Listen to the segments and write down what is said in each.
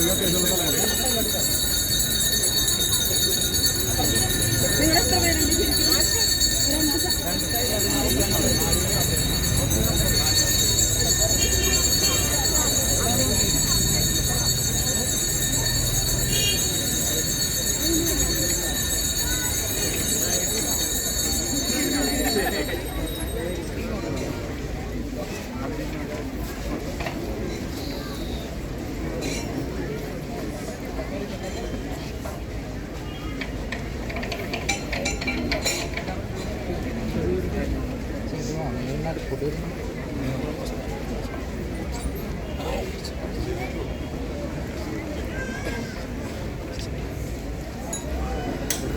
aí eu tenho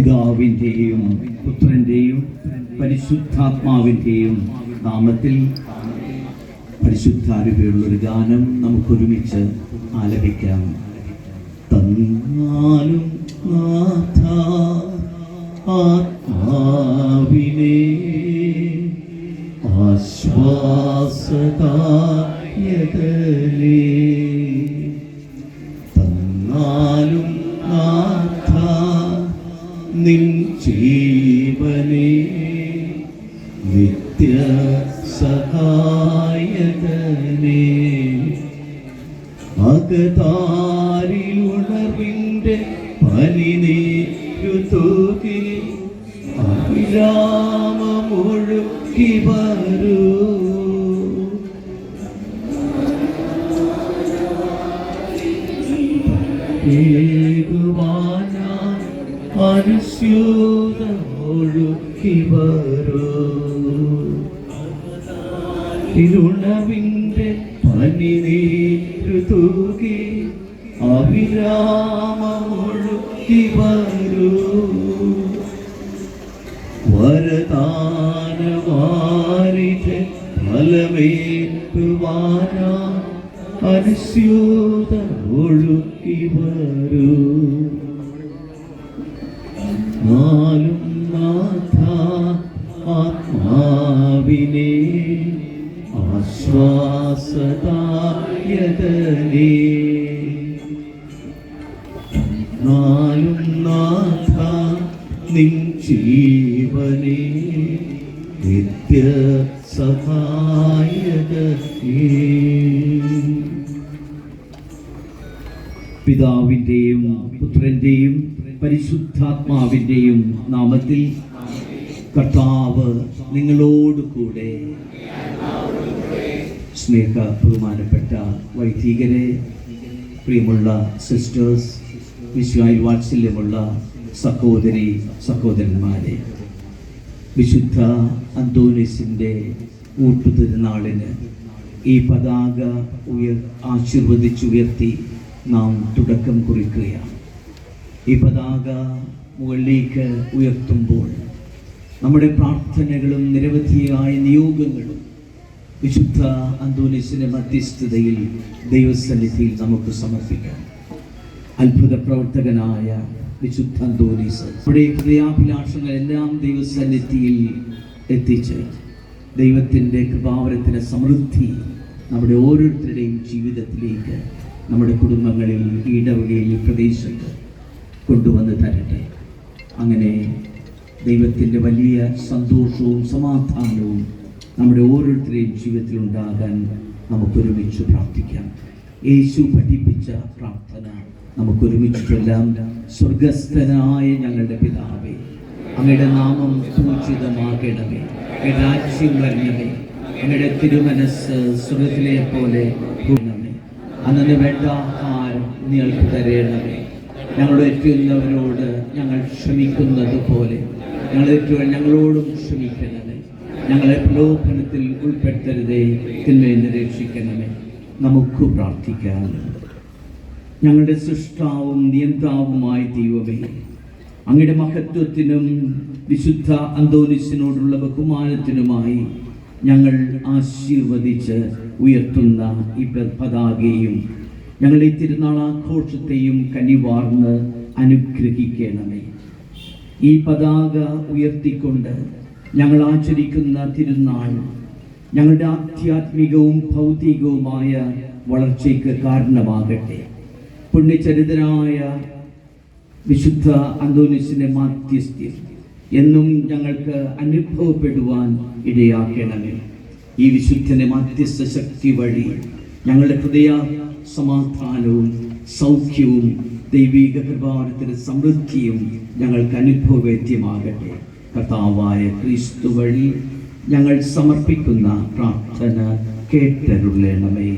പിതാവിന്റെയും പുത്രന്റെയും പരിശുദ്ധാത്മാവിന്റെയും നാമത്തിൽ പരിശുദ്ധാരൂപയുള്ളൊരു ഗാനം നമുക്കൊരുമിച്ച് ആലപിക്കാം. തന്നാലും നാഥ ആത്മാവിനെ ആശ്വാസദായകനേ ജീവനെ നിത്യ സഹായതനെ അകതാരിലുണർവിന്റെ പനി നീരു അഭിരാമമൊഴുക്കി വരൂ. അനുസ്യൂതമൊഴുക്കി വരൂ. തിരുണവിന്റെ പനി നീരു തൂകി അവിരാമമൊഴുക്കി വരൂ. വരദാനവാരിത് ഫലമേറ്റുവാനാ അനുസ്യൂത ഒഴുക്കി വരൂ. ജീവനെ നിത്യ സഹായകേ പിതാവിന്റെയും പുത്രന്റെയും പരിശുദ്ധാത്മാവിന്റെയും നാമത്തിൽ കർത്താവ് നിങ്ങളോട് കൂടെ സ്നേഹ ബഹുമാനപ്പെട്ട വൈദികരെ പ്രിയമുള്ള സിസ്റ്റേഴ്സ് വിശ്വായിൽ വാത്സല്യമുള്ള സഹോദരി സഹോദരന്മാരെ വിശുദ്ധ അന്തോണിസിന്റെ ഊട്ടുതിരുനാളിന് ഈ പതാക ഉയർ ആശീർവദിച്ചുയർത്തി നാം തുടക്കം കുറിക്കുകയാണ്. ഈ പതാക മുകളിലേക്ക് ഉയർത്തുമ്പോൾ നമ്മുടെ പ്രാർത്ഥനകളും നിരവധിയായ നിയോഗങ്ങളും വിശുദ്ധ അന്തോണിസിന്റെ മധ്യസ്ഥതയിൽ ദൈവസന്നിധിയിൽ നമുക്ക് സമർപ്പിക്കാം. അത്ഭുത പ്രവർത്തകനായ വിശുദ്ധ അന്തോണീസ് നമ്മുടെ ഹൃദയാഭിലാഷങ്ങളെല്ലാം ദൈവസന്നിധിയിൽ എത്തിച്ച് ദൈവത്തിന്റെ കൃപാവരത്തിന്റെ സമൃദ്ധി നമ്മുടെ ഓരോരുത്തരുടെയും ജീവിതത്തിലേക്ക് നമ്മുടെ കുടുംബങ്ങളിൽ ഇടവകയിൽ പ്രദേശത്ത് കൊണ്ടുവന്ന് തരട്ടെ. അങ്ങനെ ദൈവത്തിന്റെ വലിയ സന്തോഷവും സമാധാനവും നമ്മുടെ ഓരോരുത്തരുടെയും ജീവിതത്തിൽ ഉണ്ടാകാൻ നമുക്കൊരുമിച്ച് പ്രാർത്ഥിക്കാം. യേശു പഠിപ്പിച്ച പ്രാർത്ഥന നമുക്കൊരുമിച്ച് ചൊല്ലാം സ്വർഗസ്ഥനായ ഞങ്ങളുടെ പിതാവേ അങ്ങയുടെ നാമം സൂചിതമാകണമേ. രാജ്യം വരണമേ. അങ്ങയുടെ തിരുമനസ് സ്വർഗത്തിലെ പോലെ പൂർണമേ അന്നു വേണ്ട ആഹാരം നിങ്ങൾക്ക് തരയണമേ ഞങ്ങൾ എത്തുന്നവരോട് ഞങ്ങൾ ക്ഷമിക്കുന്നത് പോലെ. ഞങ്ങളെ ഞങ്ങളോടും ക്ഷമിക്കണമേ. ഞങ്ങളെ പ്രലോഭനത്തിൽ ഉൾപ്പെടുത്തരുതേ. തിന്മയെന്ന് രക്ഷിക്കണമേ നമുക്ക് പ്രാർത്ഥിക്കാം. ഞങ്ങളുടെ സൃഷ്ടാവും നിയന്താവുമായ ദൈവമേ അങ്ങയുടെ മഹത്വത്തിനും വിശുദ്ധ അന്തോനിസിനോടുള്ള ബഹുമാനത്തിനുമായി ഞങ്ങൾ ആശീർവദിച്ച് ഉയർത്തുന്ന ഈ പതാകയും ഞങ്ങളുടെ ഈ തിരുനാൾ ആഘോഷത്തെയും കനിവാർന്ന് അനുഗ്രഹിക്കണമേ. ഈ പതാക ഉയർത്തിക്കൊണ്ട് ഞങ്ങൾ ആചരിക്കുന്ന തിരുനാൾ ഞങ്ങളുടെ ആധ്യാത്മികവും ഭൗതികവുമായ വളർച്ചയ്ക്ക് കാരണമാകട്ടെ. പുണ്യചരിതനായ വിശുദ്ധ അന്തോനിസിന്റെ മാധ്യസ്ഥ്യം എന്നും ഞങ്ങൾക്ക് അനുഭവപ്പെടുവാൻ ഇടയാക്കണമേ. ഈ വിശുദ്ധന്റെ മാധ്യസ്ഥ ശക്തി വഴി ഞങ്ങളുടെ ഹൃദയ സമാധാനവും സൗഖ്യവും ദൈവിക കൃപാരത്തിന്റെ സമൃദ്ധിയും ഞങ്ങൾക്ക് അനുഭവവേദ്യമാകട്ടെ. കർത്താവായ ക്രിസ്തു വഴി ഞങ്ങൾ സമർപ്പിക്കുന്ന പ്രാർത്ഥന കേട്ടരുളണമേ.